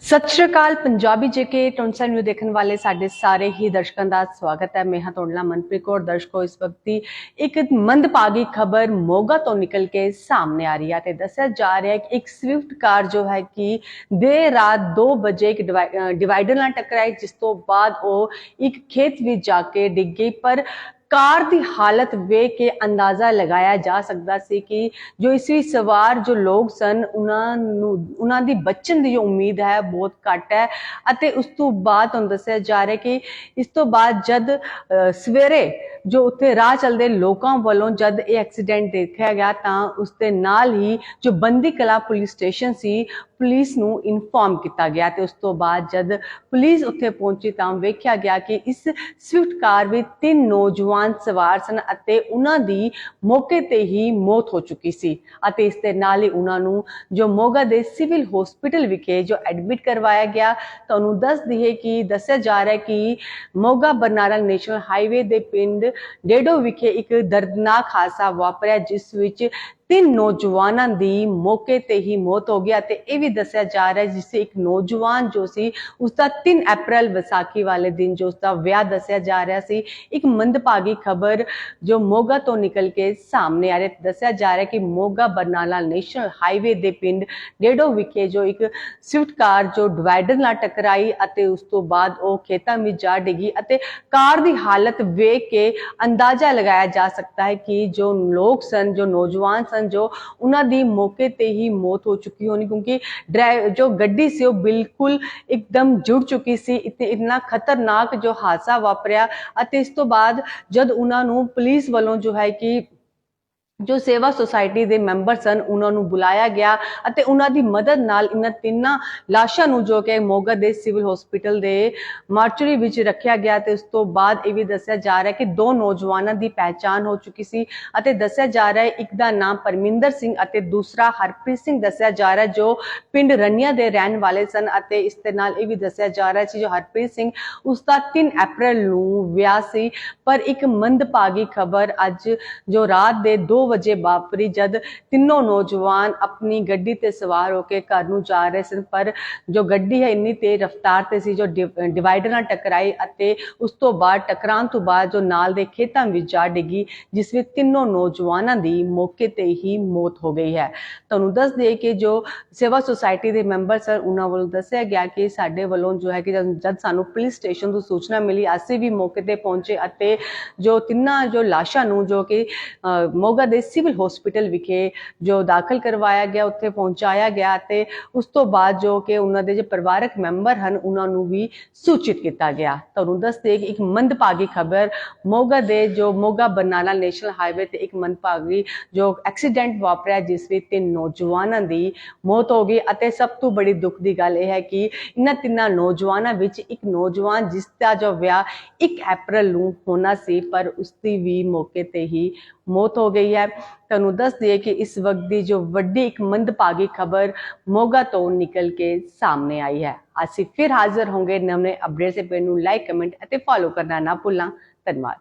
ਸਤਿ ਸ਼੍ਰੀ ਅਕਾਲ, ਪੰਜਾਬੀ ਜੇਕੇ ਟੌਨਸਨ ਨਿਊ ਦੇਖਣ ਵਾਲੇ ਸਾਡੇ ਸਾਰੇ ਹੀ ਦਰਸ਼ਕਾਂ ਦਾ ਸਵਾਗਤ ਹੈ। ਮੈਂ ਹਾਂ ਤੁਹਾਡਾ ਮਨਪ੍ਰੀਤ ਕੌਰ, ਦਰਸ਼ਕੋ ਇਸ ਵਕਤ ਦੀ ਇੱਕ ਮੰਦਭਾਗੀ ਖਬਰ ਮੋਗਾ ਤੋਂ ਨਿਕਲ ਕੇ ਸਾਹਮਣੇ ਆ ਰਹੀ ਹੈ ਤੇ ਦੱਸਿਆ ਜਾ ਰਿਹਾ ਹੈ ਕਿ ਇੱਕ ਸਵਿਫਟ ਕਾਰ ਜੋ ਹੈ ਕਿ ਦੇਰ ਰਾਤ 2 ਵਜੇ ਇੱਕ ਡਿਵਾਈ- ਡਿਵਾਈਡਰ ਨਾਲ ਟਕਰਾਈ, ਜਿਸ ਤੋਂ ਬਾਅਦ ਉਹ ਇੱਕ ਖੇਤ ਵਿੱਚ ਜਾ ਕੇ ਡਿੱਗ ਗਈ। ਪਰ ਕਾਰ ਦੀ ਹਾਲਤ ਵੇਖ ਕੇ ਅੰਦਾਜ਼ਾ ਲਗਾਇਆ ਜਾ ਸਕਦਾ ਸੀ ਕਿ ਜੋ ਇਸ ਸਵਾਰ ਜੋ ਲੋਕ ਸਨ, ਉਹਨਾਂ ਨੂੰ, ਉਹਨਾਂ ਦੀ ਬਚਣ ਦੀ ਉਮੀਦ ਹੈ ਬਹੁਤ ਘੱਟ ਹੈ ਅਤੇ ਉਸ ਤੋਂ ਬਾਅਦ ਤੁਹਾਨੂੰ ਦੱਸਿਆ ਜਾ ਰਿਹਾ ਕਿ ਇਸ ਤੋਂ ਬਾਅਦ ਜਦ ਸਵੇਰੇ ਜੋ ਉੱਥੇ ਰਾਹ ਚੱਲਦੇ ਲੋਕਾਂ ਵੱਲੋਂ ਜਦ ਇਹ ਐਕਸੀਡੈਂਟ ਦੇਖਿਆ ਗਿਆ ਤਾਂ ਉਸ ਦੇ ਨਾਲ ਹੀ ਜੋ ਬੰਦੀ ਕਲਾ ਪੁਲਿਸ ਸਟੇਸ਼ਨ ਸੀ ਪੁਲਿਸ ਨੂੰ ਇਨਫੋਰਮ ਕੀਤਾ ਗਿਆ ਤੇ ਉਸ ਤੋਂ ਬਾਅਦ ਜਦ ਪੁਲਿਸ ਉੱਥੇ ਪਹੁੰਚੀ ਤਾਂ ਵੇਖਿਆ ਗਿਆ ਕਿ ਇਸ ਸਵਿਫਟ ਕਾਰ ਵਿੱਚ ਤਿੰਨ ਨੌਜਵਾਨ ਸਵਾਰ ਸਨ ਅਤੇ ਉਹਨਾਂ ਦੀ ਮੌਕੇ ਤੇ ਹੀ ਮੌਤ ਹੋ ਚੁੱਕੀ ਸੀ ਅਤੇ ਇਸ ਦੇ ਨਾਲ ਹੀ ਉਹਨਾਂ ਨੂੰ ਜੋ ਮੋਗਾ ਦੇ ਸਿਵਲ ਹਸਪੀਟਲ ਵਿਖੇ ਜੋ ਐਡਮਿਟ ਕਰਵਾਇਆ ਗਿਆ ਤੁਹਾਨੂੰ ਦੱਸ ਦਈਏ ਕਿ ਦੱਸਿਆ ਜਾ ਰਿਹਾ ਹੈ ਕਿ ਮੋਗਾ ਬਰਨਾਲਾ ਨੈਸ਼ਨਲ ਹਾਈਵੇ ਦੇ ਪਿੰਡ ਡੇਡੋ ਵਿਖੇ ਇੱਕ ਦਰਦਨਾਕ ਹਾਦਸਾ ਵਾਪਰਿਆ, ਜਿਸ ਵਿੱਚ ਤਿੰਨ ਨੌਜਵਾਨਾਂ ਦੀ ਮੌਕੇ ਤੇ ਹੀ ਮੌਤ ਹੋ ਗਿਆ ਅਤੇ ਇਹ ਵੀ ਦੱਸਿਆ ਜਾ ਰਿਹਾ ਹੈ ਜਿਸ ਇੱਕ ਨੌਜਵਾਨ ਜੋ ਸੀ ਉਸ ਦਾ 3 ਅਪ੍ਰੈਲ ਵਿਸਾਖੀ ਵਾਲੇ ਦਿਨ ਜੋ ਉਸ ਦਾ ਵਿਆਹ ਦੱਸਿਆ ਜਾ ਰਿਹਾ ਸੀ, ਇੱਕ ਮੰਦਭਾਗੀ ਖਬਰ ਜੋ ਮੋਗਾ ਤੋਂ ਨਿਕਲ ਕੇ ਸਾਹਮਣੇ ਆ ਰਹੀ ਦੱਸਿਆ ਜਾ ਰਿਹਾ ਕਿ ਮੋਗਾ ਬਰਨਾਲਾ ਨੈਸ਼ਨਲ ਹਾਈਵੇ ਦੇ ਪਿੰਡ ਡੇਡੋ ਵਿਖੇ ਜੋ ਇੱਕ ਸਵਿਫਟ ਕਾਰ ਜੋ ਡਿਵਾਈਡਰ ਨਾਲ ਟਕਰਾਈ ਅਤੇ ਉਸ ਤੋਂ ਬਾਅਦ ਉਹ ਖੇਤਾਂ ਵਿੱਚ ਜਾ ਡਿੱਗੀ ਅਤੇ ਕਾਰ ਦੀ ਹਾਲਤ ਵੇਖ ਕੇ ਅੰਦਾਜ਼ਾ ਲਗਾਇਆ ਜਾ ਸਕਦਾ ਹੈ ਕਿ ਜੋ ਲੋਕ ਸਨ, ਜੋ ਨੌਜਵਾਨ ਸਨ ਜੋ ਉਹਨਾਂ ਦੀ ਮੌਕੇ ਤੇ ਹੀ ਮੌਤ ਹੋ ਚੁੱਕੀ ਹੋਣੀ, ਕਿਉਂਕਿ ਡਰਾਈਵ ਜੋ ਗੱਡੀ ਸੀ ਉਹ ਬਿਲਕੁਲ ਇੱਕਦਮ ਜੁੜ ਚੁੱਕੀ ਸੀ ਇਤੇ ਇਤਨਾ ਖਤਰਨਾਕ ਜੋ ਹਾਦਸਾ ਵਾਪਰਿਆ ਅਤੇ ਇਸ ਤੋਂ ਬਾਅਦ ਜਦ ਉਹਨਾਂ ਨੂੰ ਪੁਲਿਸ ਵੱਲੋਂ ਜੋ ਹੈ ਕਿ ਜੋ ਸੇਵਾ ਸੁਸਾਇਟੀ ਦੇ ਮੈਂਬਰ ਸਨ ਉਹਨਾਂ ਨੂੰ ਬੁਲਾਇਆ ਗਿਆ ਅਤੇ ਉਹਨਾਂ ਦੀ ਮਦਦ ਨਾਲ ਇਹਨਾਂ ਤਿੰਨਾਂ ਲਾਸ਼ਾਂ ਨੂੰ ਜੋ ਕਿ ਮੋਗਾ ਦੇ ਸਿਵਲ ਹਸਪੀਟਲ ਦੇ ਮਾਰਚਰੀ ਵਿੱਚ ਰੱਖਿਆ ਗਿਆ ਤੇ ਉਸ ਤੋਂ ਬਾਅਦ ਇਹ ਵੀ ਦੱਸਿਆ ਜਾ ਰਿਹਾ ਕਿ ਦੋ ਨੌਜਵਾਨਾਂ ਦੀ ਪਹਿਚਾਣ ਹੋ ਚੁੱਕੀ ਸੀ ਅਤੇ ਦੱਸਿਆ ਜਾ ਰਿਹਾ ਹੈ, ਇੱਕ ਦਾ ਨਾਮ ਪਰਮਿੰਦਰ ਸਿੰਘ ਅਤੇ ਦੂਸਰਾ ਹਰਪ੍ਰੀਤ ਸਿੰਘ ਦੱਸਿਆ ਜਾ ਰਿਹਾ ਜੋ ਪਿੰਡ ਰੰਨੀਆਂ ਦੇ ਰਹਿਣ ਵਾਲੇ ਸਨ ਅਤੇ ਇਸ ਦੇ ਨਾਲ ਇਹ ਵੀ ਦੱਸਿਆ ਜਾ ਰਿਹਾ ਸੀ ਜੋ ਹਰਪ੍ਰੀਤ ਸਿੰਘ ਉਸ ਦਾ 3 ਅਪ੍ਰੈਲ ਨੂੰ ਵਿਆਹ ਸੀ। ਪਰ ਇੱਕ ਮੰਦਭਾਗੀ ਖਬਰ ਅੱਜ ਜੋ ਰਾਤ ਦੇ 2 ਵਜੇ ਵਾਪਰੀ ਜਦ ਤਿੰਨੋਂ ਨੌਜਵਾਨ ਆਪਣੀ ਗੱਡੀ ਤੇ ਸਵਾਰ ਹੋ ਕੇ ਘਰ ਨੂੰ ਜਾ ਰਹੇ ਸਨ। ਪਰ ਜੋ ਗੱਡੀ ਹੈ ਇੰਨੀ ਤੇਜ਼ ਰਫ਼ਤਾਰ ਤੇ ਸੀ, ਜੋ ਡਿਵਾਈਡਰ ਨਾਲ ਟਕਰਾਈ ਅਤੇ ਉਸ ਤੋਂ ਬਾਅਦ ਟਕਰਾਉਣ ਤੋਂ ਬਾਅਦ ਜੋ ਨਾਲ ਦੇ ਖੇਤਾਂ ਵਿੱਚ ਜਾ ਡਿੱਗੀ, ਜਿਸ ਵਿੱਚ ਤਿੰਨੋਂ ਨੌਜਵਾਨਾਂ ਦੀ ਮੌਕੇ ਤੇ ਹੀ ਮੌਤ ਹੋ ਗਈ ਹੈ। ਤੁਹਾਨੂੰ ਦੱਸ ਦਈਏ ਕਿ ਜੋ ਸੇਵਾ ਸੁਸਾਇਟੀ ਦੇ ਮੈਂਬਰ ਸਨ ਉਹਨਾਂ ਵੱਲੋਂ ਦੱਸਿਆ ਗਿਆ ਕਿ ਸਾਡੇ ਵੱਲੋਂ ਜੋ ਹੈ ਕਿ ਜਦ ਸਾਨੂੰ ਪੁਲਿਸ ਸਟੇਸ਼ਨ ਤੋਂ ਸੂਚਨਾ ਮਿਲੀ, ਅਸੀਂ ਵੀ ਮੌਕੇ ਤੇ ਪਹੁੰਚੇ ਅਤੇ ਜੋ ਤਿੰਨਾਂ ਜੋ ਲਾਸ਼ਾਂ ਨੂੰ ਜੋ ਕਿ ਮੋਗਾ ਦੇ ਸਿਵਲ ਹਸਪੀਟਲ ਵਿਖੇ ਜੋ ਦਾਖਲ ਕਰਵਾਇਆ ਗਿਆ, ਉੱਥੇ ਪਹੁੰਚਾਇਆ ਗਿਆ ਤੇ ਉਸ ਤੋਂ ਬਾਅਦ ਜੋ ਕਿ ਉਹਨਾਂ ਦੇ ਜੋ ਪਰਿਵਾਰਕ ਮੈਂਬਰ ਹਨ, ਉਹਨਾਂ ਨੂੰ ਵੀ ਸੂਚਿਤ ਕੀਤਾ ਗਿਆ। ਤੁਹਾਨੂੰ ਦੱਸਦੇ ਕਿ ਇੱਕ ਮੰਦਭਾਗੀ ਖਬਰ ਮੋਗਾ ਦੇ ਜੋ ਮੋਗਾ ਬਰਨਾਲਾ ਨੈਸ਼ਨਲ ਹਾਈਵੇ ਤੇ ਇੱਕ ਮੰਦਭਾਗੀ ਜੋ ਐਕਸੀਡੈਂਟ ਵਾਪਰਿਆ, ਜਿਸ ਵਿੱਚ ਤਿੰਨ ਨੌਜਵਾਨਾਂ ਦੀ ਮੌਤ ਹੋ ਗਈ ਅਤੇ ਸਭ ਤੋਂ ਬੜੀ ਦੁੱਖ ਦੀ ਗੱਲ ਇਹ ਹੈ ਕਿ ਇਹਨਾਂ ਤਿੰਨਾਂ ਨੌਜਵਾਨਾਂ ਵਿੱਚ ਇੱਕ ਨੌਜਵਾਨ ਜਿਸ ਦਾ ਜੋ ਵਿਆਹ 1 ਅਪ੍ਰੈਲ ਨੂੰ ਹੋਣਾ ਸੀ, ਪਰ ਉਸ ਦੀ ਵੀ ਮੌਕੇ ਤੇ ਹੀ ਮੌਤ ਹੋ ਗਈ ਹੈ। ਤੁਹਾਨੂੰ ਦੱਸ ਦਈਏ ਕਿ ਇਸ ਵਕਤ ਦੀ ਜੋ ਵੱਡੀ ਇੱਕ ਮੰਦਭਾਗੀ ਖਬਰ ਮੋਗਾ ਤੋਂ ਨਿਕਲ ਕੇ ਸਾਹਮਣੇ ਆਈ ਹੈ। ਅਸੀਂ ਫਿਰ ਹਾਜ਼ਰ ਹੋਵਾਂਗੇ। ਨਵੇਂ ਅਪਡੇਟ ਸੇ ਨੂੰ ਲਾਈਕ ਕਮੈਂਟ ਅਤੇ ਫੋਲੋ ਕਰਨਾ ਨਾ ਭੁੱਲਣਾ। ਧੰਨਵਾਦ।